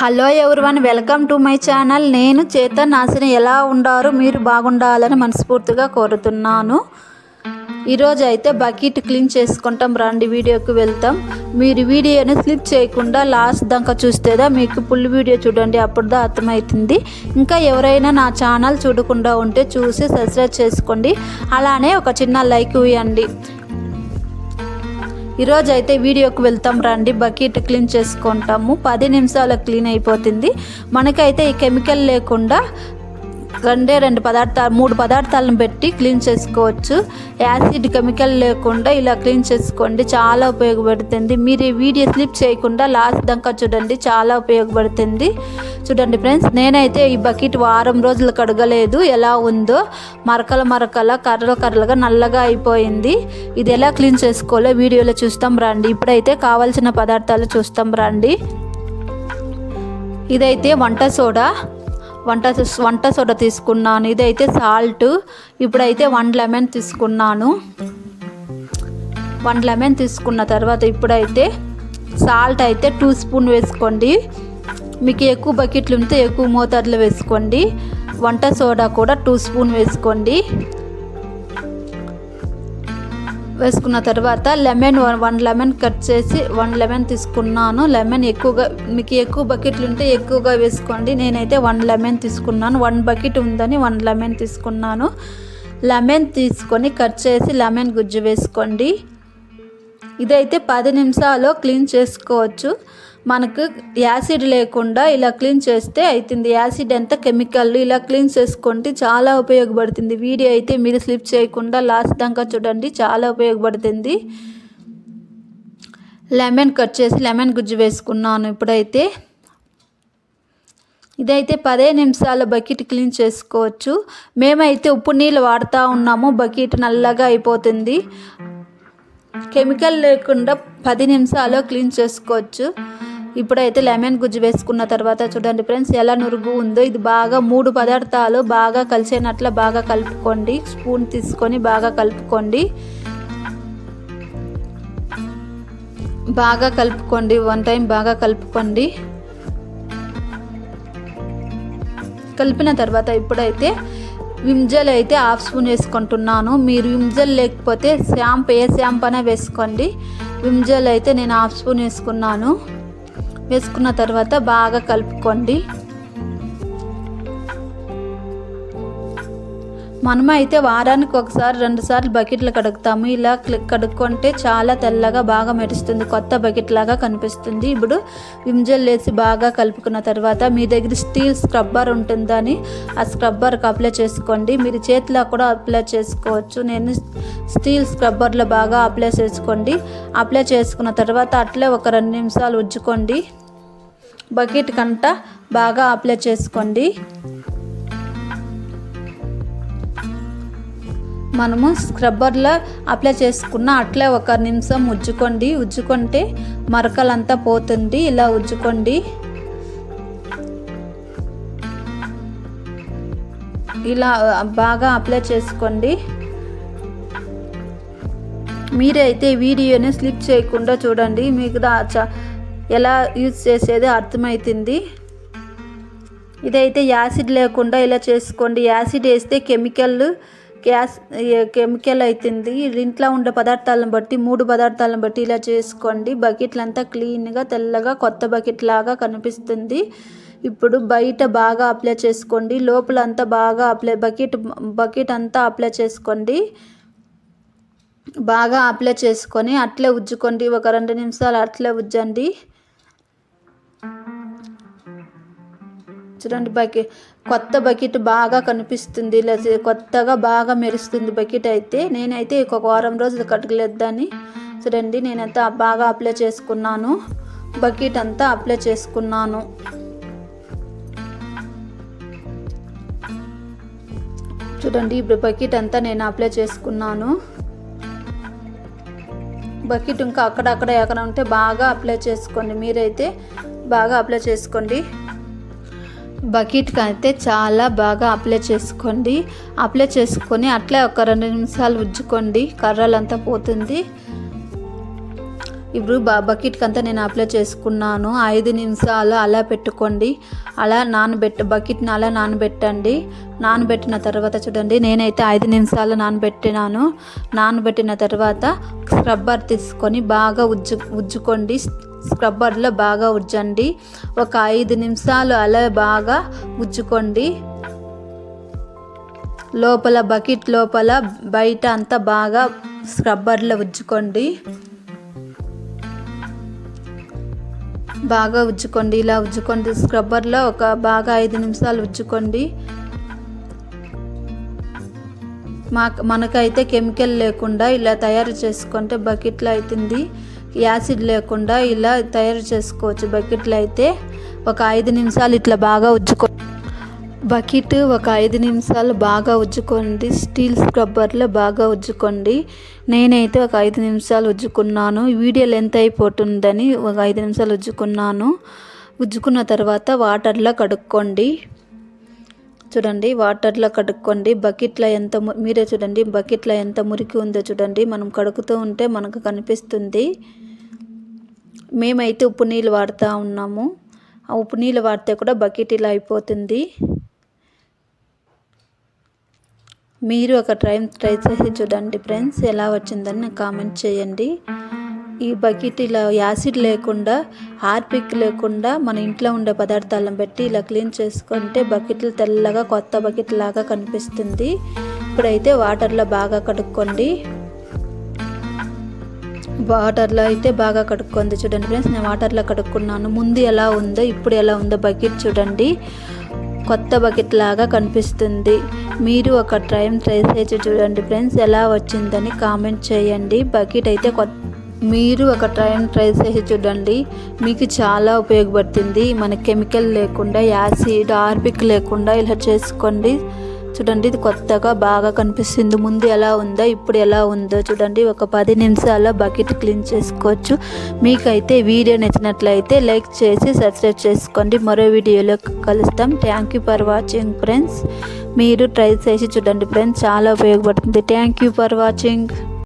Hello everyone welcome to my channel. నేను చేతన్ నాశని ఎలా ఉండారు మీరు బాగుండాలని మనస్ఫూర్తిగా కోరుతున్నాను. ఈరోజు అయితే బకెట్ క్లీన్ చేసుకుంటాం. రండి వీడియోకి వెళ్తాం. మీరు వీడియోని స్లిప్ చేయకుండా లాస్ట్ దాకా చూస్తేదా మీకు ఫుల్ వీడియో చూడండి అప్పుడుదా అర్థమవుతుంది ఇంకా ఎవరైనా నా ఛానల్ చూడకుండా ఉంటే చూసి సబ్స్క్రైబ్ చేసుకోండి. అలానే ఒక చిన్న లైక్ ఇవ్వండి. ఈరోజు అయితే వీడియోకి వెళ్తాం రండి బకెట్ క్లీన్ చేసుకుంటాము. పది నిమిషాలు క్లీన్ అయిపోతుంది. మనకైతే ఈ కెమికల్ లేకుండా రెండే రెండు పదార్థాలు మూడు పదార్థాలను పెట్టి క్లీన్ చేసుకోవచ్చు. యాసిడ్ కెమికల్ లేకుండా ఇలా క్లీన్ చేసుకోండి. చాలా ఉపయోగపడుతుంది. మీరు ఈ వీడియో స్లిప్ చేయకుండా లాస్ట్ దాకా చూడండి. చాలా ఉపయోగపడుతుంది. చూడండి ఫ్రెండ్స్ నేనైతే ఈ బకెట్ వారం రోజులు కడగలేదు. ఎలా ఉందో మరకల మరకల కర్రలు కర్రలుగా నల్లగా అయిపోయింది. ఇది ఎలా క్లీన్ చేసుకోవాలో వీడియోలో చూస్తాం రండి. ఇప్పుడైతే కావాల్సిన పదార్థాలు చూస్తాం రండి. ఇదైతే వంట సోడా. వంట వంట సోడా తీసుకున్నాను. ఇదైతే సాల్ట్. ఇప్పుడైతే వన్ లెమన్ తీసుకున్నాను. వన్ లెమన్ తీసుకున్న తర్వాత ఇప్పుడైతే సాల్ట్ అయితే టూ స్పూన్ వేసుకోండి. మీకు ఎక్కువ బకెట్లు ఉంటే ఎక్కువ మోతాదులో వేసుకోండి. వంట సోడా కూడా టూ స్పూన్ వేసుకోండి. వేసుకున్న తర్వాత లెమన్ వన్ లెమన్ కట్ చేసి వన్ లెమన్ తీసుకున్నాను. లెమన్ ఎక్కువగా మీకు ఎక్కువ బకెట్లు ఉంటే ఎక్కువగా వేసుకోండి. నేనైతే వన్ లెమన్ తీసుకున్నాను. వన్ బకెట్ ఉందని వన్ లెమన్ తీసుకున్నాను. లెమన్ తీసుకొని కట్ చేసి లెమన్ గుజ్జు వేసుకోండి. ఇదైతే పది నిమిషాలు క్లీన్ చేసుకోవచ్చు. మనకు యాసిడ్ లేకుండా ఇలా క్లీన్ చేస్తే అవుతుంది యాసిడ్ అంతా కెమికల్ ఇలా క్లీన్ చేసుకుంటే చాలా ఉపయోగపడుతుంది. వీడియో అయితే మీరు స్లిప్ చేయకుండా లాస్ట్ దాకా చూడండి చాలా ఉపయోగపడుతుంది. లెమన్ కట్ చేసి లెమన్ గుజ్జు వేసుకున్నాను ఇప్పుడైతే. ఇదైతే పదే నిమిషాల బకెట్ క్లీన్ చేసుకోవచ్చు. మేమైతే ఉప్పు నీళ్ళు వాడుతూ ఉన్నాము బకెట్ నల్లగా అయిపోతుంది. కెమికల్ లేకుండా పది నిమిషాలు క్లీన్ చేసుకోవచ్చు. ఇప్పుడైతే లెమన్ గుజ్జు వేసుకున్న తర్వాత చూడండి ఫ్రెండ్స్ ఎలా నురుగు ఉందో ఇది బాగా మూడు పదార్థాలు బాగా కలిసేనట్ల బాగా కలుపుకోండి. స్పూన్ తీసుకొని బాగా కలుపుకోండి. బాగా కలుపుకోండి. వన్ టైం బాగా కలుపుకోండి. కలిపిన తర్వాత ఇప్పుడైతే విమ్జల్ అయితే హాఫ్ స్పూన్ వేసుకుంటున్నాను. మీరు విమ్జల్ లేకపోతే షాంప్ ఏ షాంప్ అయినా వేసుకోండి. విమ్జల్ అయితే నేను హాఫ్ స్పూన్ వేసుకున్నాను. వేసుకున్న తర్వాత బాగా కలుపుకోండి. మనం అయితే వారానికి ఒకసారి రెండు సార్లు బకెట్లు కడుగుతాము. ఇలా కడుక్కుంటే చాలా తెల్లగా బాగా మెరుస్తుంది. కొత్త బకెట్ లాగా కనిపిస్తుంది. ఇప్పుడు విమ్జల్ వేసి బాగా కలుపుకున్న తర్వాత మీ దగ్గర స్టీల్ స్క్రబ్బర్ ఉంటుందని ఆ స్క్రబ్బర్కి అప్లై చేసుకోండి. మీరు చేతిలో కూడా అప్లై చేసుకోవచ్చు. నేను స్టీల్ స్క్రబ్బర్లో బాగా అప్లై చేసుకోండి. అప్లై చేసుకున్న తర్వాత అట్లే ఒక రెండు నిమిషాలు ఉజ్జుకోండి బకెట్ కంట బాగా అప్లై చేసుకోండి. మనము స్క్రబ్బర్లో అప్లై చేసుకున్న అట్లే ఒక నిమిషం ఉజ్జుకోండి. ఉజ్జుకుంటే మరకలంతా పోతుంది. ఇలా ఉజ్జుకోండి. ఇలా బాగా అప్లై చేసుకోండి. మీరైతే వీడియోని స్లిప్ చేయకుండా చూడండి. మీకు ఎలా యూజ్ చేసేది అర్థమవుతుంది ఇదైతే యాసిడ్ లేకుండా ఇలా చేసుకోండి. యాసిడ్ వేస్తే కెమికల్ గ్యాస్ కెమికల్ అవుతుంది ఇంట్లో ఉండే పదార్థాలను బట్టి మూడు పదార్థాలను బట్టి ఇలా చేసుకోండి. బకెట్లంతా క్లీన్గా తెల్లగా కొత్త బకెట్ లాగా కనిపిస్తుంది. ఇప్పుడు బయట బాగా అప్లై చేసుకోండి. లోపల అంతా బాగా అప్లై బకెట్ బకెట్ అంతా అప్లై చేసుకోండి. బాగా అప్లై చేసుకొని అట్లే ఉజ్జుకోండి. ఒక రెండు నిమిషాలు అట్లే ఉజ్జండి. చూడండి బకెట్ కొత్త బకెట్ బాగా కనిపిస్తుంది. ఇలా కొత్తగా బాగా మెరుస్తుంది బకెట్ అయితే. నేనైతే ఒక వారం రోజులు కట్టుకులేద్దని చూడండి నేనంతా బాగా అప్లై చేసుకున్నాను. బకెట్ అంతా అప్లై చేసుకున్నాను. చూడండి ఇప్పుడు బకెట్ అంతా నేను అప్లై చేసుకున్నాను. బకెట్ ఇంకా అక్కడక్కడ ఎక్కడ ఉంటే బాగా అప్లై చేసుకోండి. మీరైతే బాగా అప్లై చేసుకోండి. బకెట్కి అయితే చాలా బాగా అప్లై చేసుకోండి. అప్లై చేసుకొని అట్లే ఒక రెండు నిమిషాలు ఉజ్జుకోండి కర్రలంతా పోతుంది. ఇప్పుడు బకెట్కి అంతా నేను అప్లై చేసుకున్నాను. ఐదు నిమిషాలు అలా పెట్టుకోండి. అలా నానబెట్ట బకెట్ని అలా నానబెట్టండి. నానబెట్టిన తర్వాత చూడండి నేనైతే ఐదు నిమిషాలు నానబెట్టినాను. నానబెట్టిన తర్వాత స్క్రబ్బర్ తీసుకొని బాగా ఉజ్జు ఉజ్జుకోండి. స్క్రబ్బర్లో బాగా ఉజ్జండి ఒక ఐదు నిమిషాలు అలా బాగా ఉజ్జుకోండి లోపల బకెట్ లోపల బయట అంతా బాగా స్క్రబ్బర్లో ఉజ్జుకోండి బాగా ఉజ్జుకోండి ఇలా ఉజ్జుకోండి స్క్రబ్బర్లో ఒక బాగా ఐదు నిమిషాలు ఉజ్జుకోండి మా మనకైతే కెమికల్ లేకుండా ఇలా తయారు చేసుకుంటే బకెట్లో అవుతుంది యాసిడ్ లేకుండా ఇలా తయారు చేసుకోవచ్చు. బకెట్లో అయితే ఒక ఐదు నిమిషాలు ఇట్లా బాగా ఉజ్జుకో బకెట్ ఒక ఐదు నిమిషాలు బాగా ఉజ్జుకోండి. స్టీల్ స్క్రబ్బర్లో బాగా ఉజ్జుకోండి. నేనైతే ఒక ఐదు నిమిషాలు ఉజ్జుకున్నాను. వీడియో లెంత్ అయిపోతుందని ఒక ఐదు నిమిషాలు ఉజ్జుకున్నాను. ఉజ్జుకున్న తర్వాత వాటర్లో కడుక్కోండి. చూడండి వాటర్లో కడుక్కోండి. బకెట్లో ఎంత మీరే చూడండి. బకెట్లో ఎంత మురికి ఉందో చూడండి. మనం కడుకుతూ ఉంటే మనకు కనిపిస్తుంది. మేమైతే ఉప్పు నీళ్ళు వాడుతూ ఉన్నాము. ఆ ఉప్పు నీళ్ళు వాడితే కూడా బకెట్ ఇలా అయిపోతుంది. మీరు ఒక ట్రై ట్రై చేసి చూడండి ఫ్రెండ్స్ ఎలా వచ్చిందని నాకు కామెంట్ చేయండి. ఈ బకెట్ ఇలా యాసిడ్ లేకుండా హార్పిక్ లేకుండా మన ఇంట్లో ఉండే పదార్థాలను బట్టి ఇలా క్లీన్ చేసుకుంటే బకెట్లు తెల్లగా కొత్త బకెట్ లాగా కనిపిస్తుంది. ఇప్పుడైతే వాటర్లో బాగా కడుక్కోండి. వాటర్లో అయితే బాగా కడుక్కుంది. చూడండి ఫ్రెండ్స్ నేను వాటర్లో కడుక్కున్నాను. ముందు ఎలా ఉందో ఇప్పుడు ఎలా ఉందో బకెట్ చూడండి. కొత్త బకెట్ లాగా కనిపిస్తుంది. మీరు ఒక టైం ట్రై చేసి చూడండి ఫ్రెండ్స్ ఎలా వచ్చిందని కామెంట్ చేయండి. బకెట్ అయితే కొత్త మీరు ఒక టైం ట్రై చేసి చూడండి. మీకు చాలా ఉపయోగపడుతుంది. మన కెమికల్ లేకుండా యాసిడ్ ఆర్బిక్ లేకుండా ఇలా చేసుకోండి. చూడండి ఇది కొత్తగా బాగా కనిపిస్తుంది. ముందు ఎలా ఉందో ఇప్పుడు ఎలా ఉందో చూడండి. ఒక పది నిమిషాల్లో బకెట్ క్లీన్ చేసుకోవచ్చు. మీకైతే వీడియో నచ్చినట్లయితే లైక్ చేసి సబ్స్క్రైబ్ చేసుకోండి. మరో వీడియోలో కలుస్తాం. Thank you for watching friends మీరు ట్రై చేసి చూడండి ఫ్రెండ్స్ చాలా ఉపయోగపడుతుంది. Thank you for watching